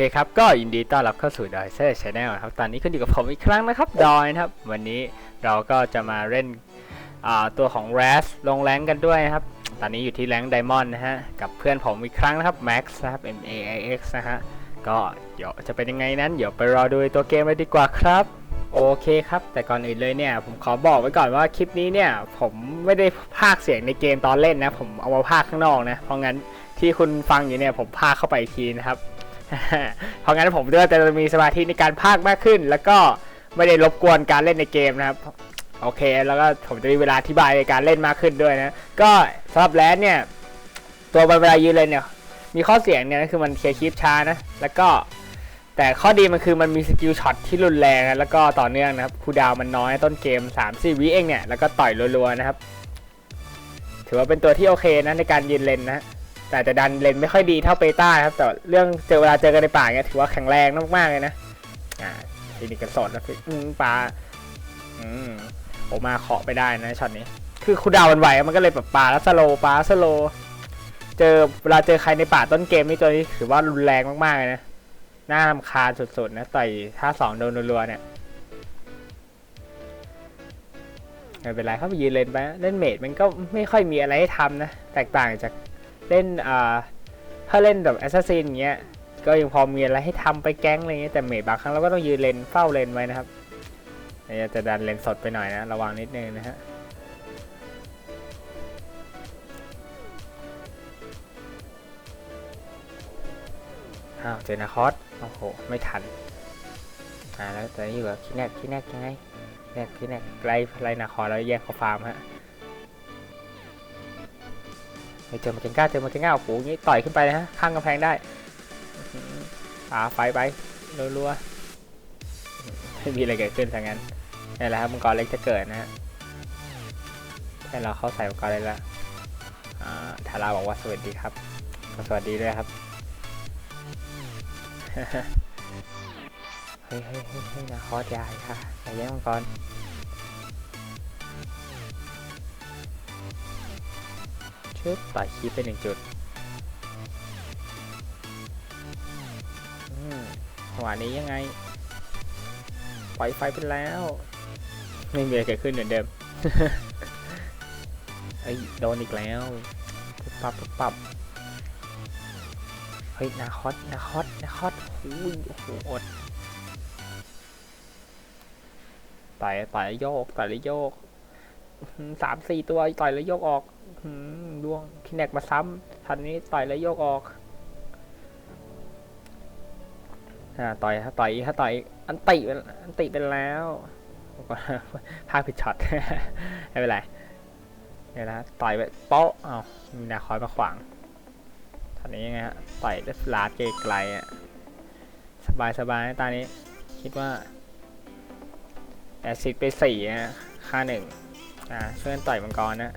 เคครับ ก็ยินดีต้อนรับเข้าสู่ดอยเซอร์ชาแนลครับ ตอนนี้ขึ้นอยู่กับผมอีกครั้งนะครับ ดอยนะครับ วันนี้เราก็จะมาเล่นตัวของ r a s ลงแรงกันด้วยนะครับ ตอนนี้อยู่ที่แรงไดมอนด์นะฮะ กับเพื่อนผมอีกครั้งนะครับ Max นะครับ M A I X นะฮะ ก็เดี๋ยวจะเป็นยังไงนั้น เดี๋ยวไปรอดูตัวเกมเลยดีกว่าครับโอเคครับ แต่ก่อนอื่นเลยเนี่ย ผมขอบอกไว้ก่อนว่าคลิปนี้เนี่ย ผมไม่ได้พากเสียงในเกมตอนเล่นนะ ผมเอามาพากข้างนอกนะ เพราะงั้นที่คุณฟังอยู่เนี่ยผมพากเข้าไปอีกทีนะครับ เพราะงั้นผมก็จะมีสมาธิในการพากมากขึ้น แล้วก็ไม่ได้รบกวนการเล่นในเกมนะครับ โอเค แล้วก็ผมจะมีเวลาอธิบายในการเล่นมากขึ้นด้วยนะ ก็สำหรับแรดเนี่ย ตัวเวลายืนเลยเนี่ย มีข้อเสียงเนี่ยก็คือมันเคลียร์คลิปช้านะ แล้วก็แต่ข้อดีมันคือมันมีสกิลช็อตที่รุนแรงนะแล้วก็ต่อเนื่องนะครับ คูดาวมันน้อยต้นเกม3-4วิเองเนี่ย แล้วก็ต่อยรัวๆนะครับ ถือว่าเป็นตัวที่โอเคนะในการยืนเลนนะ แต่จะดันเลนไม่ค่อยดีเท่าเปต้าครับ แต่เรื่องเจอเวลาเจอกันในป่าเนี่ยถือว่าแข็งแรงมากๆเลยนะ อ่าทีนี้กันสดแล้วคืออืมปลาอืมโอมาเคาะไปได้นะช็อตนี้ คือคูดาวมันไหวมันก็เลยแบบปลาแล้วสโลปลาสโล เจอเวลาเจอใครในป่าต้นเกมนี่ตัวนี้ถือว่ารุนแรงมากๆเลยนะน่ารำคาญสุดๆนะต่อยท่าสองโดนรัวๆเนี่ยไม่เป็นไรเขาไปยืนเล่นไปเล่นเมดมันก็ไม่ค่อยมีอะไรให้ทำนะ แตกต่างจาก เล่นอ่าถ้าเล่นแบบแอสซัสซินเงี้ยก็ยังพอมีอะไรให้ทำไปแก๊งอะไรเงี้ยแต่เมดบางครั้งเราก็ต้องยืนเลนเฝ้าเลนไว้นะครับอันนี้จะดันเลนสดไปหน่อยนะระวังนิดนึงนะฮะอ้าวเจอนาคอสโอ้โห ไม่ทันอ่าแล้วตอนนี้อยู่กับคิแนกคิแนกยังไงแนกคิแนกไล่ไล่นาคอสแล้วแยกเขาฟาร์มฮะ เฮ้ยเจอมาเกงก้าเจอมาเกงก้าโอ้โหงี้ต่อยขึ้นไปเลยฮะข้างกำแพงได้อ่าไฟไปรัวๆไม่มีอะไรเกิดขึ้นทั้งนั้นนี่แหละครับมังกรเล็กจะเกิดนะฮะให้เราเข้าใส่มังกรเลยละอ่าทาราบอกว่าสวัสดีครับสวัสดีด้วยครับเฮ้ยเฮ้ยเฮ้ยนะคอสยายค่ะอย่าแย่งมังกร ชึบต่อยคีบไปหนึ่งจุดอืมจังหวะนี้ยังไง ปล่อยไฟไปแล้ว ไม่มีอะไรเกิดขึ้นเหมือนเดิมไอ้ยโดนอีกแล้วปุ๊บปับปุ๊บปับเฮ้ย นาคอสนาคอสนาคอสโอ้ยโอ้โหอดต่อยต่อยแล้วโยกต่อยแล้วโยกอื้อหือ สามสี่ตัวต่อยแล้วโยกออกหือล่วงคินแนกมาซ้ำทันนี้ต่อยแล้วโยกออกอ่าต่อยถ้าต่อยถ้าต่อยอันติเป็นอันติเป็นแล้วพลาดผิดช็อตไม่เป็นไรเดี๋ยวนะต่อยไปโป๊ะเอามีนาคอสมาขวางตอนนี้ยังไงฮะต่อยได้ลาดไกลๆอะสบายสบายตอนนี้ คิดว่าแอซิดไปสี่นะค่าหนึ่ง อ่าช่วยกันต่อยมังกรนะ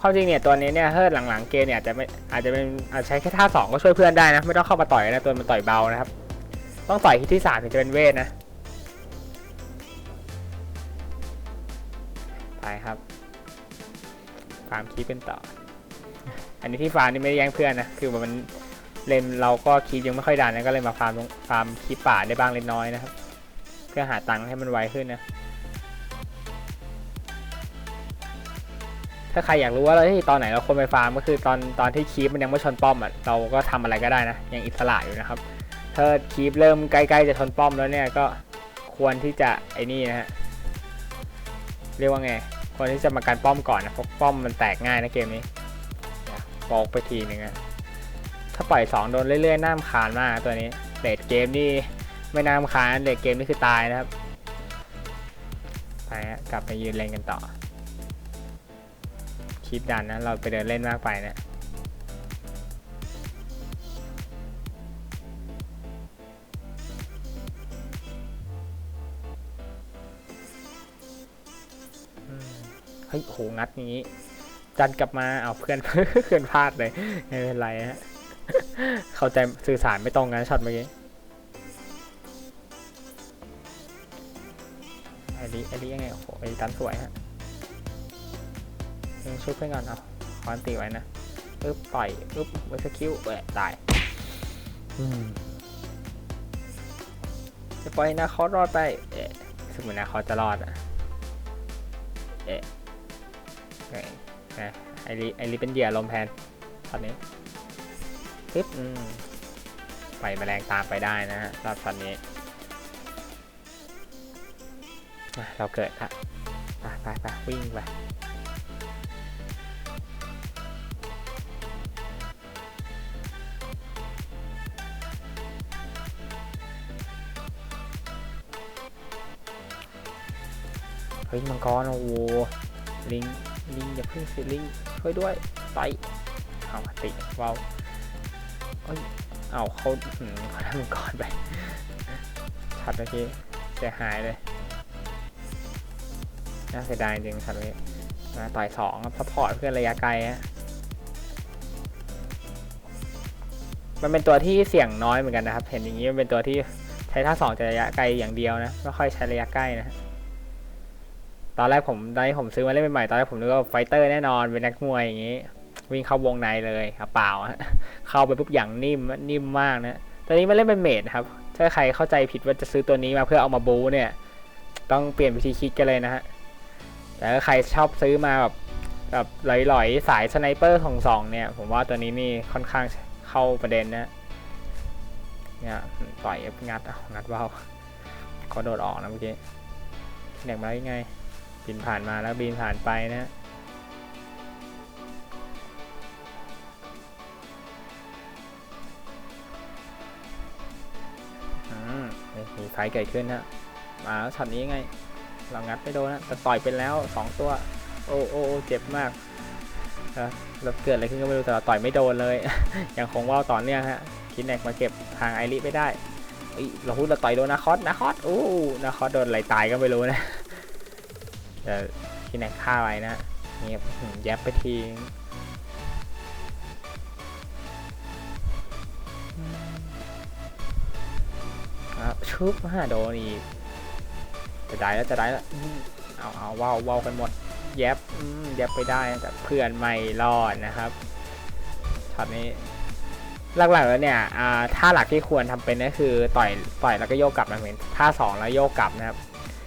ความจริงเนี่ยตัวนี้เนี่ยเฮ้ยหลังๆเกมเนี่ยอาจจะไม่อาจจะเป็นอาจใช้แค่ท่าสองก็ช่วยเพื่อนได้นะ ไม่ต้องเข้ามาต่อยนะตัวมันต่อยเบานะครับ ต้องต่อยที่ที่สามถึงจะเป็นเวทนะไปครับฟาร์มคีปเป็นต่อ อันนี้ที่ฟาร์มนี่ไม่ได้แย่งเพื่อนนะคือมันเลนเราก็คีปยังไม่ค่อยดันนะก็เลยมาฟาร์มฟาร์มคีปป่าได้บ้างเล็กน้อยนะครับ เพื่อหาตังค์ให้มันไวขึ้นนะ ถ้าใครอยากรู้ว่าเราที่ตอนไหนเราควรไปฟาร์มก็คือตอนตอนที่คีปมันยังไม่ชนป้อมอะเราก็ทำอะไรก็ได้นะยังอิสระอยู่นะครับ ถ้าคีปเริ่มใกล้ๆจะชนป้อมแล้วเนี่ยก็ควรที่จะไอ้นี่นะฮะเรียกว่าไงควรที่จะมาการป้อมก่อนนะเพราะป้อมมันแตกง่ายนะเกมนี้บอกไปทีหนึ่งอะถ้าปล่อย 2 โดนเรื่อยๆน่ารำคาญมากตัวนี้เลดเกมนี่ ไม่น่ารำคาญเลดเกมนี่คือตายนะครับไปฮะกลับไปยืนเล่นกันต่อคลิปดันนะเราไปเดินเล่นมากไปเนะเฮ้ยโหงัดนี้ จันกลับมาเอาเพื่อนเพื่อนพลาดเลยไม่เป็นไรฮะเข้าใจสื่อสารไม่ตรงกันช็อตเมื่อกี้ ไอ้ดีไอ้ดียังไงโอ้โหไอ้ตันสวยฮะเออช่วยเพื่อนก่อนเอาคอนตีไว้นะอึ๊บต่อยอึ๊บเวสคิวแหวะตายอืมจะปล่อยให้นาคอสรอดไป เอ๊ะสมมตินาคอสจะรอดอะ เอ๊ะไงไงไอริไอริเป็นเหยื่อลมแทนตอนนี้ปึ๊บอืมไปแมลงตามไปได้นะฮะรอบตอนนี้อะ เราเกิดละไปไปไปวิ่งไปเฮ้ยมังกรโอ้โหลิงลิงอย่าเพิ่งสิลิงช่วยด้วยไปเอาติว้าวเอ้ยเอาเขาหืมเขาได้มังกรไปชัดเมื่อกี้เสียหายเลย น่าเสียดายจริงชัดเมื่อกี้นะต่อยสองซัพพอร์ตเพื่อนระยะไกลฮะมันเป็นตัวที่เสี่ยงน้อยเหมือนกันนะครับ เห็นอย่างนี้มันเป็นตัวที่ใช้ท่าสองจะระยะไกลอย่างเดียวนะไม่ค่อยใช้ระยะใกล้นะตอนแรกผมตอนที่ผมซื้อมาเล่นใหม่ๆตอนแรกผมนึกว่าไฟเตอร์แน่นอนเป็นนักมวยอย่างนี้ วิ่งเข้าวงในเลยครับเปล่าเข้าไปปุ๊บอย่างนิ่มนิ่มมากนะตอนนี้มาเล่นเป็นเมดครับถ้าใครเข้าใจผิดว่าจะซื้อตัวนี้มาเพื่อเอามาบูเนี่ยต้องเปลี่ยนวิธีคิดกันเลยนะฮะ แต่ถ้าใครชอบซื้อมาแบบแบบหลอยๆ สายสไนเปอร์ของสองเนี่ย ผมว่าตัวนี้นี่ค่อนข้างเข้าประเด็นนะ เนี่ยต่อยงัดเอางัดว่าวเขาโดดออกนะเมื่อกี้เด็กมาได้ยังไง บินผ่านมาแล้วบินผ่านไปนะอืมมีไฟเกิดขึ้นฮะมาแล้วช็อตนี้ไง เรางัดไม่โดนนะแต่ต่อยเป็นแล้วสองตัว โอ้โอ้โอเจ็บมากนะแล้วเกิดอะไรขึ้นก็ไม่รู้แต่เราต่อยไม่โดนเลยยังคงว่าวต่อเนื่องฮะคิดแนกมาเก็บทางไอริไม่ได้เราพูดเราต่อยโดนนาคอสนาคอสโอ้นาคอสโดนอะไรตายก็ไม่รู้นะจะที่ไหนฆ่าไว้นะเงียบแยบไปทีอะชุบฮะโดนอีก จะได้แล้วจะได้แล้วอืมเอาเอาว้าวว้าวกันหมดแยบอืมแยบไปได้แต่เพื่อนไม่รอดนะครับช็อตนี้หลักๆแล้วเนี่ยอ่าท่าหลักที่ควรทำเป็นก็คือต่อยต่อยแล้วก็โยกกลับนะเหมือนท่าสองแล้วโยกกลับนะครับ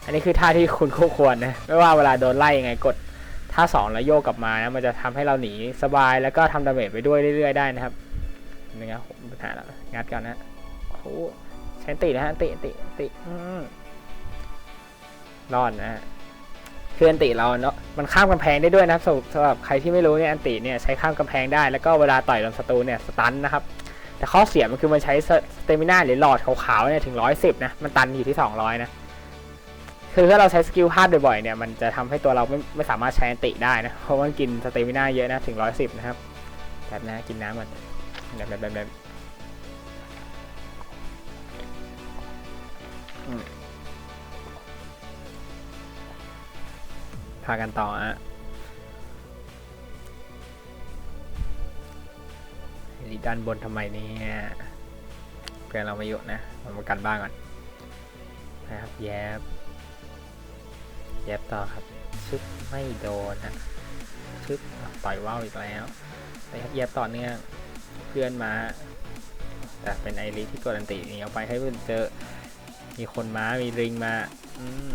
อันนี้คือท่าที่คุณคู่ควรนะไม่ว่าเวลาโดนไล่ยังไงกดท่าสองแล้วโยกกลับมานะมันจะทำให้เราหนีสบายแล้วก็ทำดาเมจไปด้วยเรื่อยๆได้นะครับนี่ครับผมปัญหาแล้วงัดก่อนนะโอ้โหใช้ตินะฮะติติติอืม รอดนะฮะคืออันติเราเนาะมันข้ามกำแพงได้ด้วยนะครับสำหรับใครที่ไม่รู้เนี่ยอันติเนี่ยใช้ข้ามกำแพงได้แล้วก็เวลาต่อยโดนศัตรูเนี่ยสตันนะครับแต่ข้อเสียมันคือมันใช้สเตมิน่าหรือหลอดขาวๆเนี่ยถึงร้อยสิบนะ มันตันอยู่ที่สองร้อยนะ คือถ้าเราใช้สกิลพลาดบ่อยๆเนี่ยมันจะทำให้ตัวเราไม่ไม่สามารถใช้อันติได้นะเพราะมันกินสเตมิน่าเยอะนะถึงร้อยสิบนะครับแบบนะกินน้ำก่อนแบบแบบแบบแบบ พากันต่ออะลีด้านบนทำไมเนี่ยเพื่อนเราไม่อยู่นะเรามากันบ้างก่อนนะครับแยบแยบต่อครับชึบไม่โดนนะชึบต่อยว่าวอีกแล้วไปครับแยบต่อเนื่องเพื่อนมา แต่เป็นไอริที่กดอันติหนีออกไปให้เพื่อนเจอมีคนม้ามีลิงมา อืม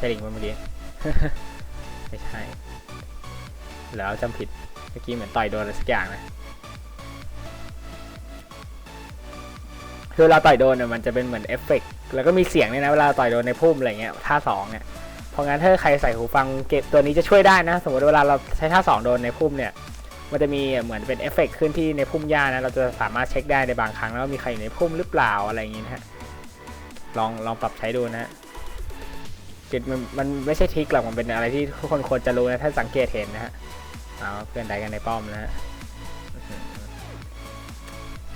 ใช่ลิงมั้ยเมื่อกี้ ไม่ใช่ แล้วจำผิด เมื่อกี้เหมือนต่อยโดนอะไรสักอย่างนะคือเวลาต่อยโดนเนี่ยมันจะเป็นเหมือนเอฟเฟกต์แล้วก็มีเสียงเนี่ยนะเวลาต่อยโดนในพุ่มอะไรเงี้ยท่าสองเนี่ยเพราะงั้นถ้าใครใส่หูฟังเก็บตัวนี้จะช่วยได้นะ สมมติเวลาเราใช้ท่าสองโดนในพุ่มเนี่ยมันจะมีเหมือนเป็นเอฟเฟกต์ขึ้นที่ในพุ่มหญ้านะเราจะสามารถเช็คได้ในบางครั้งแล้วามีใครอยู่ในพุ่มหรือเปล่าอะไรอย่างงี้นะฮะลองลองปรับใช้ดูนะ คือมันมันไม่ใช่ทริคหรอกมันเป็นอะไรที่ทุกคนควรจะรู้นะถ้าสังเกตเห็นนะฮะเอาเพื่อนใดกันในป้อมนะฮะอื้อหือ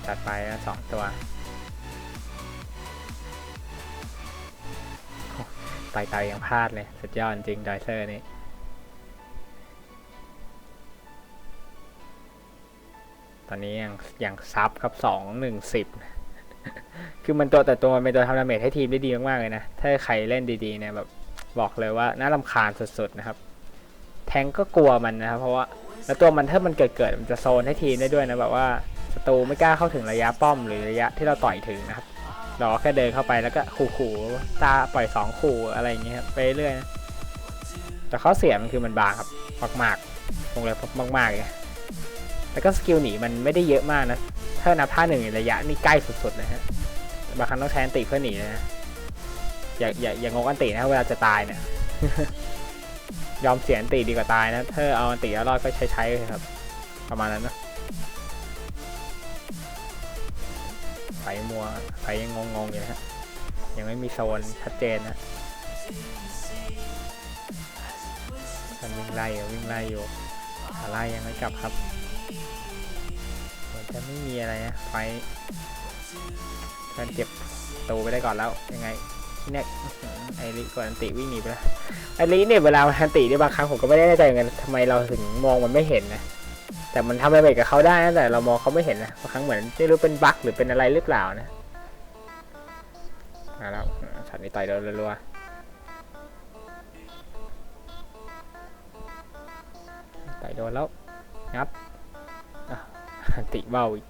จัดไปนะสองตัวต่ไต่ยังพลาดเลยสุดยอดจริงดอยเซอร์นี่ตอนนี้ยังยังซับครับสองหนึ่งสิบคือมันตัวแต่ตัวมันเป็นตัวทำดาเมจให้ทีมได้ดีมากๆเลยนะ ถ้าใครเล่นดีๆเนี่ยแบบ บอกเลยว่าน่ารำคาญสุดๆนะครับ แทงก็กลัวมันนะครับ เพราะว่าแล้วตัวมันถ้ามันเกิดเกิดมันจะโซนให้ทีมได้ด้วยนะแบบว่าศัตรูไม่กล้าเข้าถึงระยะป้อมหรือระยะที่เราต่อยถึงนะครับเราแค่เดินเข้าไปแล้วก็ขู่ๆตาปล่อยสองขู่อะไรอย่างเงี้ยครับไปเรื่อยนะแต่ข้อเสียมันคือมันบางครับมากๆวงเล็บมากๆเลยแล้วก็สกิลหนีมันไม่ได้เยอะมากนะถ้านับท่าหนึ่งระยะนี่ใกล้สุดๆเลยฮะบางครั้งต้องใช้อันติเพื่อหนีนะ อย่าอย่าอย่างงอันตินะเวลาจะตายเนี่ยยอมเสียอันติดีกว่าตายนะถ้าเอาอันติแล้วรอดก็ใช้ใช้เลยครับ ประมาณนั้นนะไฟมัวไฟยังงงๆอยู่นะฮะยังไม่มีโซนชัดเจนนะมันวิ่งไล่อยู่วิ่งไล่อยู่ขาไล่ยังไม่กลับครับเหมือนจะไม่มีอะไรนะไฟเพื่อนเก็บตูไปได้ก่อนแล้วยังไง เนี่ยไอริกดอันติวิ่งหนีไปแล้วไอริเนี่ยเวลามันอันติเนี่ยบางครั้งผมก็ไม่ได้แน่ใจเหมือนกันทำไมเราถึงมองมันไม่เห็นนะแต่มันทำอะไรกับเขาได้นะแต่เรามองเขาไม่เห็นนะบางครั้งเหมือนไม่รู้เป็นบั๊กหรือเป็นอะไรหรือเปล่านะมาแล้วช็อตนี้ต่อยโดนรัวๆต่อยโดนแล้วงับอะอันติเบ้าอีก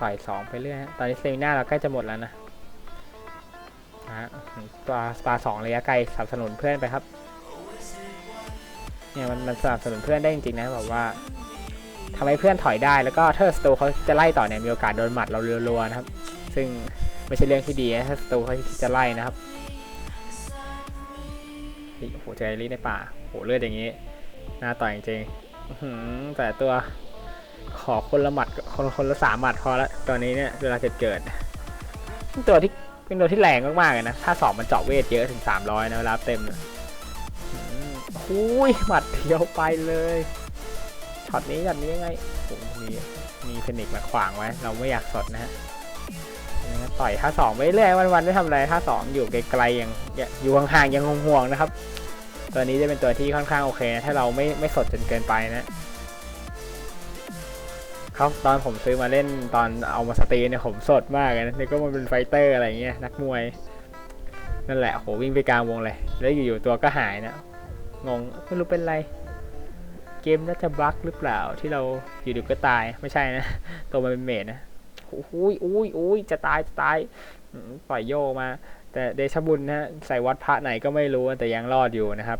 ต่อยสองไปเรื่อยตอนนี้เซมิน่าเราใกล้จะหมดแล้วนะฮะปลาปลาสองระยะไกลสนับสนุนเพื่อนไปครับเนี่ยมันมันสนับสนุนเพื่อนได้จริงๆนะแบบว่าทำให้เพื่อนถอยได้แล้วก็ถ้าสตูเขาจะไล่ต่อเนี่ยมีโอกาสโดนหมัดเราเรัวๆนะครับ ซึ่งไม่ใช่เรื่องที่ดีนะถ้าสตูเขาจะไล่นะครับโอ้โหเจอไอริในป่าโหเลือดอย่างนี้น่าต่อยจริงแต่ตัว ขอคนละหมัดคนคนละสามหมัดพอละตอนนี้เนี่ยเวลาเกิดเกิดๆตัวที่เป็นตัวที่แรงมากๆเลยนะ ถ้าสองมันเจาะเวทเยอะถึง300นะเวลาเต็มนะหุยหมัดเดียวไปเลยช็อตนี้ช็อตนี้ยังไงมีมีเฟนิกซ์มาขวางไว้ เราไม่อยากสดนะฮะต่อยท่าสองไปเรื่อยวันๆไม่ทำอะไรท่าสองอยู่ไกลๆยังอยู่ห่างๆยังห่วงๆนะครับ ตัวนี้จะเป็นตัวที่ค่อนข้างโอเคนะถ้าเราไม่ไม่สดจนเกินไปนะ เขาตอนผมซื้อมาเล่นตอนเอามาสตรีเนี่ยผมสดมากเลยนะนี่ก็มันเป็นไฟเตอร์อะไรเงี้ยนักมวย นั่นแหละโหวิ่งไปกลางวงเลย แล้วอยู่ๆตัวก็หายนะงงไม่รู้เป็นไร เกมน่าจะบั๊กหรือเปล่าที่เราอยู่ดีก็ตายไม่ใช่นะ ตัวมันเป็นเมดนะอุ้ยอุ้ยอุ้ยจะตายจะตายปล่อยโยกมา แต่เดชบุญนะใส่วัดพระไหนก็ไม่รู้แต่ยังรอดอยู่นะครับ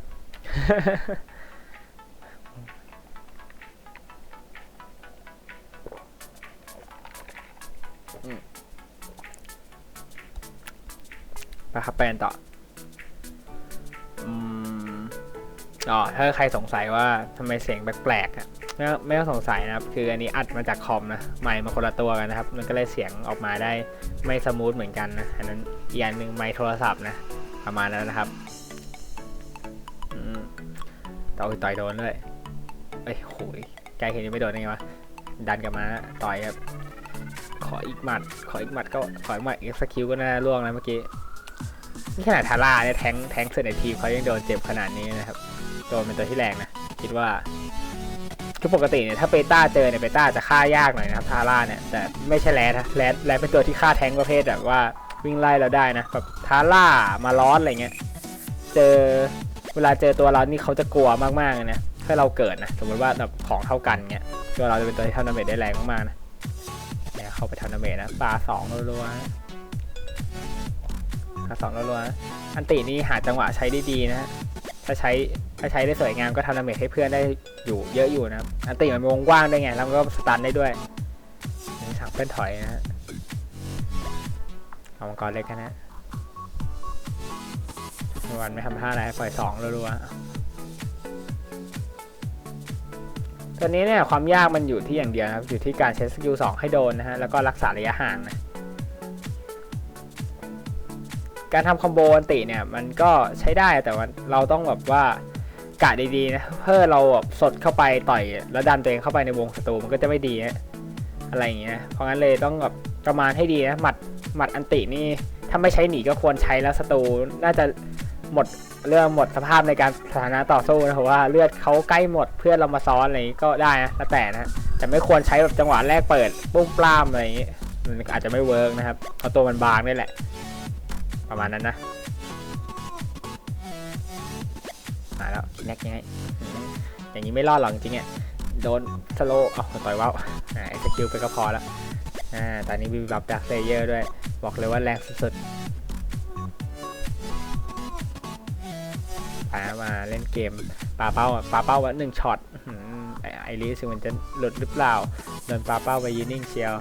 ไปครับไปนต่ออ๋อถ้าใครสงสัยว่าทำไมเสียงแปลกๆอะไม่ไม่ต้องสงสัยนะครับ คืออันนี้อัดมาจากคอมนะไมค์มาคนละตัวกันนะครับ มันก็เลยเสียงออกมาได้ไม่สมูทเหมือนกันนะอันนั้นอีกอันหนึ่งไมค์โทรศัพท์นะประมาณนั้นนะครับต่อยต่อยโดนด้วยเอ้ยโหยไกลเห็นยังไม่โดนได้ไงวะดันกลับมาต่อยครับขออีกหมัด ขออีกหมัดก็ขออีกหมัดอีกสกิลก็น่าล่วงนะเมื่อกี้ นี่ขนาดทาร่าเนี่ยแทงแทงเซนในทีมเขายังโดนเจ็บขนาดนี้นะครับตัวเป็นตัวที่แรงนะ คิดว่าคือปกติเนี่ยถ้าเปต้าเจอเนี่ยเปต้าจะฆ่ายากหน่อยนะครับทาร่าเนี่ยแต่ไม่ใช่แรดนะแรดแรดเป็นตัวที่ฆ่าแทงประเภทแบบว่าวิ่งไล่เราได้นะแบบทาร่ามาล้อนอะไรเงี้ยเจอเวลาเจอตัวเรานี่เขาจะกลัวมากๆเลยนะถ้าเราเกิดนะสมมติว่าแบบของเท่ากันเงี้ยตัวเราจะเป็นตัวที่ทำดาเมจได้แรงมากๆนะเนี่ยเข้าไปทำดาเมจนะปลาสองรัวๆ นะปลาสองรัวๆนะอันตินี่หาจังหวะใช้ได้ดีนะ ถ้าใช้ถ้าใช้ได้สวยงามก็ทำดาเมจให้เพื่อนได้อยู่เยอะอยู่นะ อันติมันวงกว้างด้วยไง แล้วมันก็สตันได้ด้วยนี่ถังเพื่อนถอยนะฮะเอามังกรเล็กกันนะวันไม่ทำท่าอะไรปล่อยสองรัวๆตัวนี้เนี่ยความยากมันอยู่ที่อย่างเดียวนะครับ อยู่ที่การใช้สกิลสองให้โดนนะฮะ แล้วก็รักษาระยะห่างนะ การทำคอมโบอันติเนี่ยมันก็ใช้ได้แต่ว่าเราต้องแบบว่ากะดีๆนะเพื่อเราแบบสดเข้าไปต่อยแล้วดันตัวเองเข้าไปในวงศัตรูมันก็จะไม่ดีนะอะไรอย่างเงี้ยเพราะงั้นเลยต้องแบบประมาณให้ดีนะหมัดหมัดอันตินี่ถ้าไม่ใช้หนีก็ควรใช้แล้วศัตรูน่าจะหมดเรื่องหมดสภาพในการสถานะต่อสู้นะเพราะว่าเลือดเขาใกล้หมดเพื่อนเรามาซ้อนอะไรนี้ก็ได้นะแล้วแต่นะแต่ไม่ควรใช้แบบจังหวะแรกเปิดปุ้มปล้ามอะไรอย่างเงี้มันอาจจะไม่เวิร์กนะครับเพราะตัวมันบางนี่แหละ ประมาณนั้นนะมาแล้วแน็กยังไงอืมอย่างนี้ไม่รอดหรอกจริงๆอะโดนสโลว์เอาต่อยว่าวไอ้สกิลไปก็พอแล้วอ่าตอนนี้มีบัฟดักเลเยอร์ด้วย บอกเลยว่าแรงสุดๆปามาเล่นเกมปาเป้าอะปาเป้าว่าหนึ่งช็อตไอรีสมันจะหลุดหรือเปล่าโดนปาเป้าไปยืนนิ่งเชียว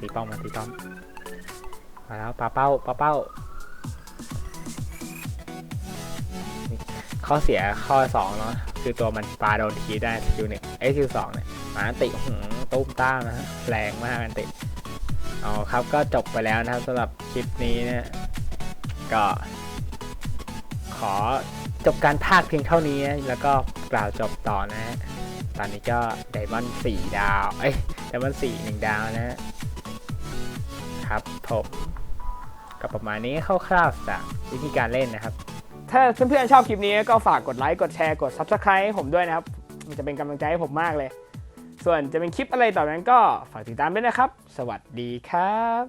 ตีป้อมมาตีป้อมมาแล้วปาเป้าปาเป้า ข้อเสียข้อสองเนาะคือตัวมันปลาโดนทีได้สกิลหนึ่งไอ้สกิลสองเนี่ยมาอันติหืมตุ้มต้ามนะแรงมากอันติเอาครับก็จบไปแล้วนะครับสำหรับคลิปนี้เนี่ยก็ ขอจบการพากย์เพียงเท่านี้แล้วก็กล่าวจบต่อนะตอนนี้ก็ไดมอนด์สี่ดาว เอ้ยไดมอนด์สี่หนึ่งดาวนะฮะครับผมก็ประมาณนี้คร่าวๆจากวิธีการเล่นนะครับ ถ้าเพื่อนๆชอบคลิปนี้ก็ฝากกดไลค์กดแชร์กด Subscribe ให้ผมด้วยนะครับ มันจะเป็นกำลังใจให้ผมมากเลย ส่วนจะเป็นคลิปอะไรต่อไปนั้นก็ฝากติดตามด้วยนะครับ สวัสดีครับ